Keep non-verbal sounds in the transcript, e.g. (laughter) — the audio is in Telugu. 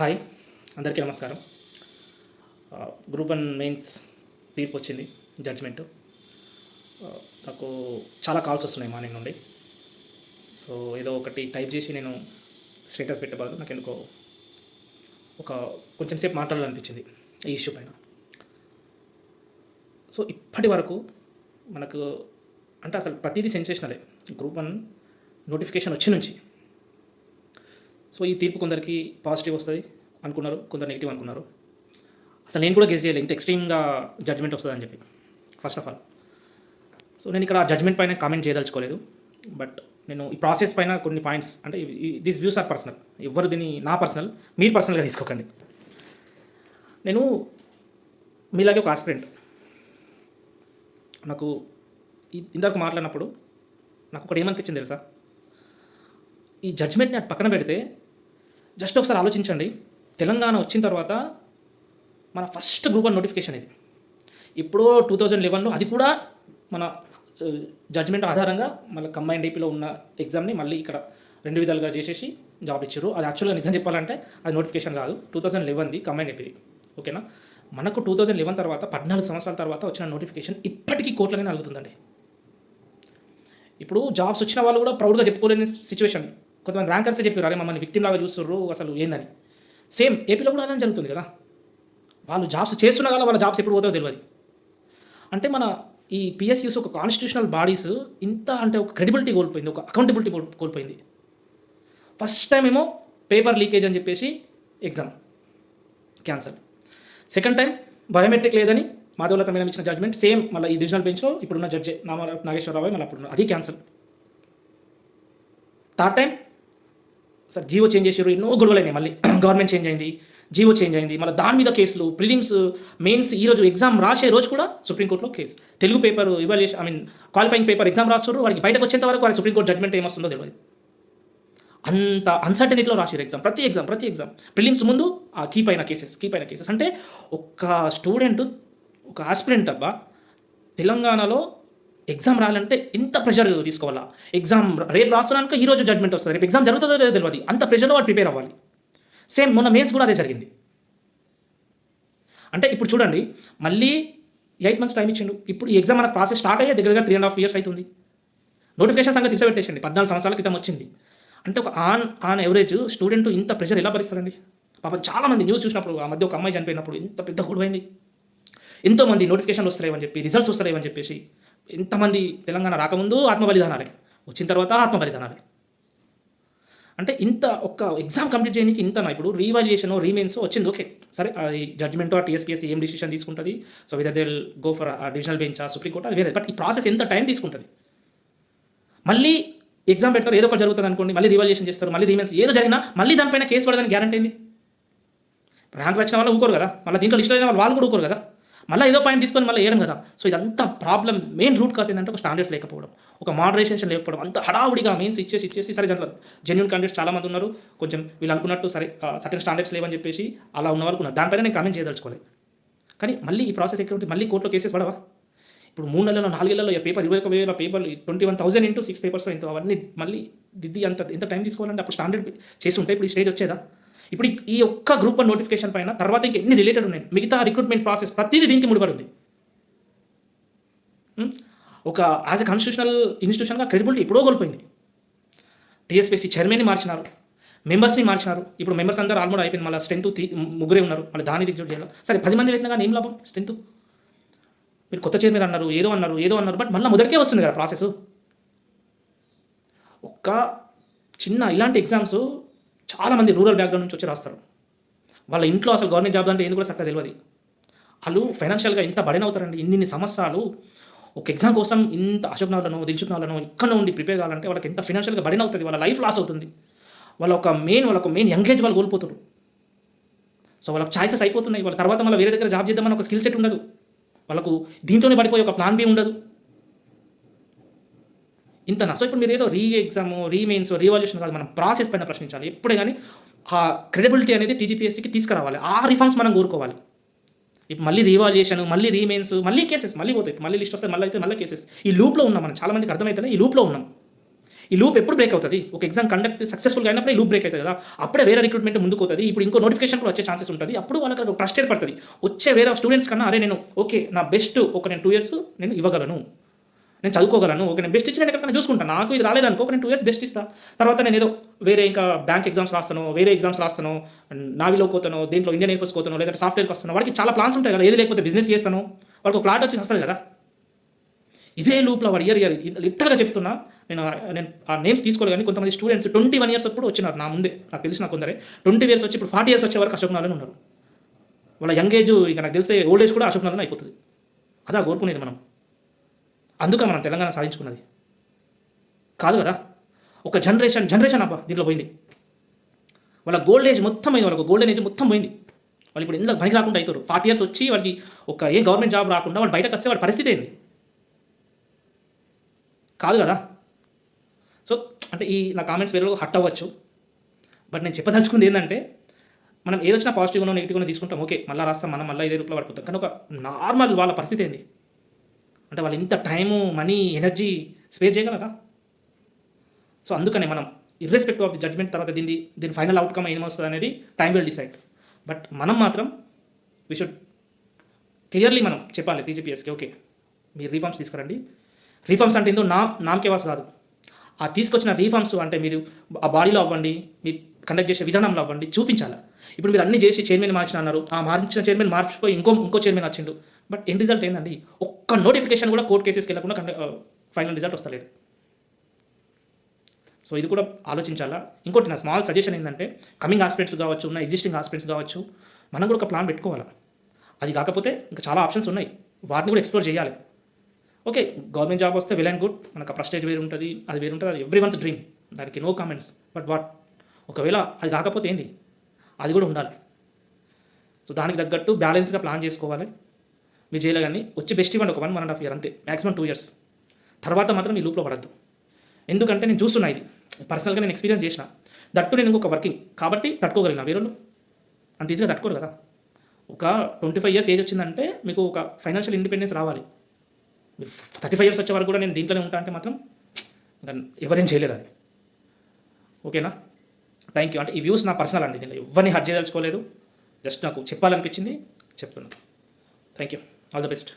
హాయ్ అందరికీ నమస్కారం. గ్రూప్ వన్ మెయిన్స్ తీర్పు వచ్చింది జడ్జ్మెంట్ నాకు చాలా కాల్స్ వస్తున్నాయి మార్నింగ్ నుండి. సో ఏదో ఒకటి టైప్ చేసి నేను స్టేటస్ పెట్టే నాకు ఎందుకో ఒక కొంచెం సేపు మాట్లాడాలనిపించింది ఈ ఇష్యూ పైన. సో ఇప్పటి వరకు మనకు అంటే అసలు ప్రతిదీ సెన్సేషనలే గ్రూప్ వన్ నోటిఫికేషన్ వచ్చి నుంచి సో ఈ తీర్పు కొందరికి పాజిటివ్ వస్తుంది అనుకున్నారు కొందరు నెగిటివ్ అనుకున్నారు. అసలు నేను కూడా గెస్ చేయలేదు ఇంత ఎక్స్ట్రీమ్గా జడ్జ్మెంట్ వస్తుందని చెప్పి. ఫస్ట్ ఆఫ్ ఆల్ సో నేను ఇక్కడ జడ్జ్మెంట్ పైన కామెంట్ చేయదలుచుకోలేదు బట్ నేను ఈ ప్రాసెస్ పైన కొన్ని పాయింట్స్ అంటే దిస్ వ్యూస్ ఆర్ పర్సనల్ ఎవరు దీని నా పర్సనల్ మీరు పర్సనల్గా తీసుకోకండి. నేను మీలాగే ఒక ఆస్పిరెంట్ నాకు ఇందాక మాట్లాడినప్పుడు నాకు ఒకటి ఏమనిపించింది తెలుసా? ఈ జడ్జ్మెంట్ని అటు పక్కన పెడితే జస్ట్ ఒకసారి ఆలోచించండి. తెలంగాణ వచ్చిన తర్వాత మన ఫస్ట్ గ్రూప్ వన్ నోటిఫికేషన్ ఇది. ఇప్పుడు టూ థౌజండ్ లెవెన్లో అది కూడా మన జడ్జ్మెంట్ ఆధారంగా మళ్ళీ కంబైన్ డీపీలో ఉన్న ఎగ్జామ్ని మళ్ళీ ఇక్కడ రెండు విధాలుగా చేసేసి జాబ్ ఇచ్చారు. అది యాక్చువల్గా నిజం చెప్పాలంటే అది నోటిఫికేషన్ కాదు. టూ థౌజండ్ లెవెన్ది కంబైన్ ఏపీ ఓకేనా మనకు టూ థౌజండ్ లెవెన్ తర్వాత పద్నాలుగు సంవత్సరాల తర్వాత వచ్చిన నోటిఫికేషన్ ఇప్పటికీ కోట్లనే నలుగుతుందండి. ఇప్పుడు జాబ్స్ వచ్చిన వాళ్ళు కూడా ప్రౌడ్గా చెప్పుకోలేని సిచ్యువేషన్ కొంతమంది ర్యాంకర్సే చెప్పారు అరే మమ్మల్ని విక్టిమ్ లాగా చూస్తున్నారు అసలు ఏందని? సేమ్ ఏపీలో కూడా అలానే జరుగుతుంది కదా. వాళ్ళు జాబ్స్ చేస్తున్నా కదా వాళ్ళ జాబ్స్ ఎప్పుడు పోతారో తెలియదు అంటే మన ఈ పిఎస్యూస్ ఒక కాన్స్టిట్యూషనల్ బాడీస్ ఇంత అంటే ఒక క్రెడిబిలిటీ కోల్పోయింది ఒక అకౌంటబిలిటీ కోల్- కోల్పోయింది. ఫస్ట్ టైం ఏమో పేపర్ లీకేజ్ అని చెప్పేసి exam cancel second time biometric లేదని మాధవలత మేడం ఇచ్చిన జడ్జ్మెంట్ సేమ్ మళ్ళీ ఈ డివిజనల్ బెంచ్లో ఇప్పుడున్న జడ్జి నామ నాగేశ్వరరావు మళ్ళీ అప్పుడు అది cancel third time sir GO change చేసారు ఎన్నో గొడవలైనాయి మళ్ళీ. (clears throat) గవర్నమెంట్ చేంజ్ అయింది జీవో చేంజ్ అయింది. మళ్ళీ దాని మీద కేసులు ప్రిలిమ్స్ మెయిన్స్ ఈ రోజు ఎగ్జామ్ రాసే రోజు కూడా సుప్రీంకోర్టులో case. Telugu paper evaluation I mean qualifying paper exam రాస్తారు వాడికి బయటకు వచ్చేంత వరకు వారి సుప్రీంకోర్టు జడ్జ్మెంట్ ఏమొస్తుందో తెలియదు అంత అన్సర్టనిటీలో రాసారు ఎగ్జామ్ ప్రతి ఎగ్జామ్ ప్రతి ఎగ్జామ్ ప్రిలిమ్స్ ముందు ఆ కీ పైన కేసెస్ కీ పైన కేసెస్ అంటే ఒక స్టూడెంట్ ఒక ఆస్పిరెంట్ అబ్బా తెలంగాణలో ఎగ్జామ్ రాలంటే ఇంత ప్రెషర్ తీసుకోవాలా? ఎగ్జామ్ రేపు రాస్తున్నాక ఈ రోజు జడ్జ్మెంట్ వస్తుంది. రేపు ఎగ్జామ్ జరుగుతుందో లేదో తెలియదు అంత ప్రెషర్లో వాడు ప్రిపేర్ అవ్వాలి. సేమ్ మొన్న మెయిన్స్ కూడా అదే జరిగింది. అంటే ఇప్పుడు చూడండి మళ్ళీ ఎయిట్ మంత్స్ టైం ఇచ్చిండు. ఇప్పుడు ఈ ఎగ్జామ్ మన ప్రాసెస్ స్టార్ట్ అయ్యే దగ్గర త్రీ అండ్ హాఫ్ ఇయర్స్ అవుతుంది నోటిఫికేషన్ సంగతి ఇచ్చబెట్టేసింది పద్నాలుగు సంవత్సరాల క్రితం వచ్చింది. అంటే ఒక ఆన్ ఆన్ ఎవరేజ్ స్టూడెంట్ ఇంత ప్రెషర్ ఎలా భరిస్తారండి? పాప చాలా మంది న్యూస్ చూసినప్పుడు ఆ మధ్య ఒక అమ్మాయి చనిపోయినప్పుడు ఇంత పెద్ద గొడవైంది. ఎంతోమంది నోటిఫికేషన్లు వస్తలేవని చెప్పి రిజల్ట్స్ వస్తలేవని చెప్పేసి ఎంతమంది తెలంగాణ రాకముందు ఆత్మ బలిదానాలే వచ్చిన తర్వాత ఆత్మ బలిదానాలే అంటే ఇంత ఒక్క ఎగ్జామ్ కంప్లీట్ చేయడానికి ఇంత ఇప్పుడు రీవాల్యుయేషన్ రీమెయిన్స్ వచ్చింది ఓకే. సరే అది జడ్జ్మెంట్ ఆ టీఎస్పీఎస్ ఏం డిసిషన్ తీసుకుంటుంది. So whether they go for divisional bench ఆ కోర్ట్ అది వేరే. బట్ ఈ ప్రాసెస్ ఎంత టైం తీసుకుంటుంది? మళ్ళీ ఎగ్జామ్ పెడతారు ఏదో ఒకటి జరుగుతుంది అనుకోండి మళ్ళీ రివాల్యూషన్ చేస్తారు మళ్ళీ రీమెన్స్ ఏదో జరిగినా మళ్ళీ దానిపైన కేసు పడదని గ్యారంటీ ఏంది? ర్యాంక్ వచ్చిన వాళ్ళు ఊరుకోరు కదా. మళ్ళీ దీంట్లో లిస్ట్ అయిన వాళ్ళు వాళ్ళు కూడా ఊరుకోరు కదా. మళ్ళీ ఏదో పాయింట్ తీసుకొని మళ్ళీ వేయడం కదా. సో ఇదంతా ప్రాబ్లం మెయిన్ రూట్ కాస్ ఏంటంటే ఒక స్టాండర్డ్స్ లేకపోవడం. ఒక మోడరేషన్ లేకపోవడం. అంత హడావుడిగా మెయిన్స్ ఇచ్చేసి ఇచ్చేసి సరే దాంట్లో జెన్యున్ క్యాండిడేట్స్ చాలా మంది ఉన్నారు. కొంచెం వీళ్ళు అనుకున్నట్టు సరే సర్టన్ స్టాండర్డ్స్ లేవని చెప్పేసి అలా ఉన్న వాళ్ళకు ఉన్నారు. దానిపైన నేను కామెంట్ చేయదలుచుకోలేదు. కానీ మళ్ళీ ఈ ప్రాసెస్ ఎక్కడ ఉంటుంది మళ్ళీ కోర్టులో కేసెస్ పడవా? ఇప్పుడు మూడు నెలలో నాలుగు పేపర్ ఇరవై ఒక వేల paper twenty one thousand into six papers ఇంత అవన్నీ మళ్ళీ దిద్ది అంత ఎంత టైం తీసుకోవాలంటే అప్పుడు స్టాండర్డ్ చేసి ఉంటే ఇప్పుడు ఈ స్టేజ్ వచ్చేదా? ఇప్పుడు ఈ- ఒక్క గ్రూప్ వన్ నోటిఫికేషన్ పైన తర్వాత ఇంక ఎన్ని రిలేటెడ్ ఉన్నాయి? మిగతా రిక్రూట్మెంట్ ప్రాసెస్ ప్రతిదీ దీనికి ముడిపడి ఉంది ఒక యాజ్ ఎ కాన్స్టిట్యూషనల్ ఇన్స్టిట్యూషన్గా క్రెడిబిలిటీ ఎప్పుడో కోల్పోయింది. టీఎస్పీసీ చైర్మన్ని మార్చినారు. మెంబర్స్ని మార్చినారు. ఇప్పుడు మెంబర్స్ అందరూ ఆల్మోడ్ అయిపోయింది. మళ్ళీ స్ట్రెంత్ ముగ్గురే ఉన్నారు. మళ్ళీ దాన్ని రిజ్యూట్ చేయాలి. సరే పది మంది పెట్టినా కానీ ఏం లాభం? స్ట్రెంత్ మీరు కొత్త చైర్మన్ అన్నారు ఏదో అన్నారు ఏదో అన్నారు బట్ మళ్ళీ మొదటికే వస్తుంది కదా ప్రాసెస్ ఒక్క చిన్న ఇలాంటి ఎగ్జామ్స్ చాలామంది రూరల్ బ్యాక్గ్రౌండ్ నుంచి వచ్చి రాస్తారు. వాళ్ళ ఇంట్లో అసలు గవర్నమెంట్ జాబ్ అంటే ఏంది కూడా చక్కగా తెలియదు వాళ్ళు ఫైనాన్షియల్గా ఎంత బడెన్ అవుతారండి. ఇన్ని సంవత్సరాలు ఒక ఎగ్జామ్ కోసం ఇంత అశోక్ నగర్లను దిల్చుక్ నగర్లను ఇక్కడ ఉండి ప్రిపేర్ కావాలంటే వాళ్ళకి ఎంత ఫైనాన్షియల్గా బడిన అవుతుంది వాళ్ళ లైఫ్ లాస్ అవుతుంది. వాళ్ళ ఒక మెయిన్ వాళ్ళ ఒక మెయిన్ ఎంగేజ్ వాళ్ళు కోల్పోతారు. సో వాళ్ళకి చాయిసెస్ అయిపోతున్నాయి. వాళ్ళ తర్వాత మళ్ళీ వేరే దగ్గర జాబ్ చేద్దామని ఒక స్కిల్ సెట్ ఉండదు. వాళ్ళకు దీంట్లోనే పడిపోయి ఒక ప్లాన్ బి ఉండదు. ఇంతనా సో ఇప్పుడు మీరు ఏదో రీ ఎగ్జామ్ రీమెయిన్స్ రీవాల్యూషన్ కాదు మనం ప్రాసెస్ పైన ప్రశ్నించాలి. ఎప్పుడే కానీ ఆ క్రెడిబిలిటీ అనేది టీజీపీఎస్సీకి తీసుకురావాలి. ఆ రిఫార్మ్స్ మనం కోరుకోవాలి. ఇప్పుడు మళ్ళీ రీవాల్యుయేషన్ మళ్ళీ రీమెయిన్స్ మళ్ళీ కేసెస్ మళ్ళీ పోతాయి. మళ్ళీ లిస్ట్ వస్తే మళ్ళీ అయితే మళ్ళీ కేసెస్ ఈ లూప్లో ఉన్నాం మనం. చాలా మందికి అర్థమవుతుంది ఈ లూప్లో ఉన్నాం. ఈ లూప్ ఎప్పుడు బ్రేక్ అవుతుంది? ఒక ఎగ్జామ్ కండక్ట్ సక్సెస్ఫుల్గా అయినప్పుడు ఈ లూప్ బ్రేక్ అవుతుంది కదా? అప్పుడే వేరే రిక్రూట్మెంట్ ముందుకు అవుతుంది ఇప్పుడు ఇంకో నోటిఫికేషన్ కూడా వచ్చే ఛాన్సెస్ ఉంటుంది. అప్పుడు వాళ్ళకి ఒక ట్రస్ట్ ఏర్పడుతుంది. వచ్చే వేరే స్టూడెంట్స్ కన్నా అరే నేను ఓకే నా బెస్ట్ ఒక నేను టూ ఇయర్స్ నేను ఇవ్వగలను. నేను చదువుకోగలను. ఓకే నేను బెస్ట్ ఇచ్చినట్టు నేను ఎక్కడికైనా చూసుకుంటాను నాకు ఇది రాలేదనుకో నేను టూ ఇయర్స్ బెస్ట్ ఇస్తాను తర్వాత నేను ఏదో వేరే ఇంకా బ్యాంక్ ఎగ్జామ్స్ రాస్తాను వేరే ఎగ్జామ్స్ రాస్తాను నావిలో పోతాను దీంట్లో ఇండియన్ ఎయిర్ఫోర్స్ పోతాను లేదంటే సాఫ్ట్వేర్కి వస్తాను వాడికి చాలా ప్లాన్స్ ఉంటాయి కదా. ఏది లేకపోతే బిజినెస్ చేస్తాను వాళ్ళకి ఒక ప్లాట్ వచ్చి వస్తుంది కదా. ఇదే లూప్లో వాడు ఇయర్ ఇయర్ లిటర్గా చెప్తున్నా. నేను నేను ఆ నేమ్స్ తీసుకోలేదు కానీ కొంతమంది స్టూడెంట్స్ ట్వంటీ వన్ ఇయర్స్ అప్పుడు వచ్చినారు నా ముందే. నాకు తెలిసిన కొందరే. ట్వంటీ ఇయర్స్ వచ్చి ఇప్పుడు ఫార్టీ ఇయర్స్ వచ్చే వరకు అశోక్ నారాయణ ఉన్నారు. వాళ్ళ యంగ్ ఏజ్ ఇక నాకు తెలిసే ఓల్డ్ ఏజ్ కూడా అశోక్ నారాయణ అయిపోతుంది. అదా కోరుకునేది మనం. అందుకే మనం తెలంగాణ సాధించుకున్నది. కాదు కదా? ఒక జనరేషన్ జనరేషన్ అబ్బా దీంట్లో పోయింది. వాళ్ళ గోల్డ్ ఏజ్ మొత్తం అయింది వాళ్ళకి గోల్డెన్ ఏజ్ మొత్తం పోయింది. వాళ్ళు ఇప్పుడు ఎందుకు పనికి రాకుండా అవుతారు ఫార్టీ ఇయర్స్ వచ్చి వాళ్ళకి ఒక ఏ గవర్నమెంట్ జాబ్ రాకుండా వాళ్ళు బయటకు వస్తే వాళ్ళ పరిస్థితి ఏంది? కాదు కదా? సో అంటే ఈ నా కామెంట్స్ వేరే హట్ అవ్వచ్చు. బట్ నేను చెప్పదలుచుకుంది ఏంటంటే మనం ఏదొచ్చినా పాజిటివ్గానో నెగిటివ్గానో తీసుకుంటాం ఓకే. మళ్ళీ రాస్తాం మనం మళ్ళీ ఇదే రూపంలో పడిపోతాం. కానీ ఒక నార్మల్ వాళ్ళ పరిస్థితి ఏంది? అంటే వాళ్ళు ఇంత టైము మనీ ఎనర్జీ స్పేర్ చేయగలరా? సో అందుకనే మనం ఇర్రెస్పెక్టివ్ ఆఫ్ ది జడ్జ్మెంట్ తర్వాత దీని దీని ఫైనల్ అవుట్కమ్ ఏమొస్తుంది అనేది టైం విల్ డిసైడ్ బట్ మనం మాత్రం వి షుడ్ క్లియర్లీ మనం చెప్పాలి టీజీపీఎస్కి ఓకే మీరు రీఫార్మ్స్ తీసుకురండి. రీఫార్మ్స్ అంటే ఏందో నా నామకేవాస్ కాదు. ఆ తీసుకొచ్చిన రీఫార్మ్స్ అంటే మీరు ఆ బాడీలో అవ్వండి మీ కండక్ట్ చేసే విధానంలో అవ్వండి చూపించాలి. ఇప్పుడు మీరు అన్ని చేసి చైర్మన్ మార్చిన అన్నారు ఆ మార్చిన చైర్మన్ మార్చిపోయి ఇంకో ఇంకో చైర్మన్ వచ్చిండు. బట్ ఎండ్ రిజల్ట్ ఏందండి? ఒక్క నోటిఫికేషన్ కూడా కోర్ట్ కేసెస్కి వెళ్ళకుండా ఫైనల్ రిజల్ట్ వస్తలేదు. సో ఇది కూడా ఆలోచించాలా? ఇంకోటి నా స్మాల్ సజెషన్ ఏంటంటే కమింగ్ హాస్పిటల్స్ కావచ్చు ఉన్న ఎగ్జిస్టింగ్ హాస్పిటల్స్ కావచ్చు మనం కూడా ఒక ప్లాన్ పెట్టుకోవాలి? అది కాకపోతే ఇంకా చాలా ఆప్షన్స్ ఉన్నాయి. వాటిని కూడా ఎక్స్ప్లోర్ చేయాలి. ఓకే గవర్నమెంట్ జాబ్ వస్తే వెల్ అండ్ గుడ్ మనకు ప్రస్టేజ్ వేరు ఉంటుంది అది వేరు ఉంటుంది అది ఎవ్రీ వన్స్ డ్రీమ్ దానికి నో కామెంట్స్ బట్ వాట్ ఒకవేళ అది కాకపోతే ఏంటి అది కూడా ఉండాలి. సో దానికి తగ్గట్టు బ్యాలెన్స్గా ప్లాన్ చేసుకోవాలి. మీరు చేయలే కానీ వచ్చి బెస్ట్ ఇవ్వండి ఒక one one and half year అంతే మ్యాక్సిమం టూ ఇయర్స్. తర్వాత మాత్రం మీ లూప్లో పడద్దు. ఎందుకంటే నేను చూస్తున్నా ఇది. పర్సనల్గా నేను ఎక్స్పీరియన్స్ చేసిన. దట్టు నేను ఇంకొక వర్కింగ్. కాబట్టి తట్టుకోగలిగిన వేరే అంత ఈజీగా తట్టుకోరు కదా. ఒక ట్వంటీ ఫైవ్ ఇయర్స్ ఏజ్ వచ్చిందంటే మీకు ఒక ఫైనాన్షియల్ ఇండిపెండెన్స్ రావాలి. థర్టీ ఫైవ్ ఇయర్స్ వచ్చే వరకు కూడా నేను దీంట్లోనే ఉంటా అంటే మాత్రం ఇంకా ఎవరేం చేయలేరు అది. ఓకేనా? థ్యాంక్ యూ అంటే ఈ వ్యూస్ నా పర్సనల్ అండి. నేను ఎవరిని హర్ట్ చేయదలుచుకోలేదు. జస్ట్ నాకు చెప్పాలనిపించింది చెప్తున్నాను. Thank you all the best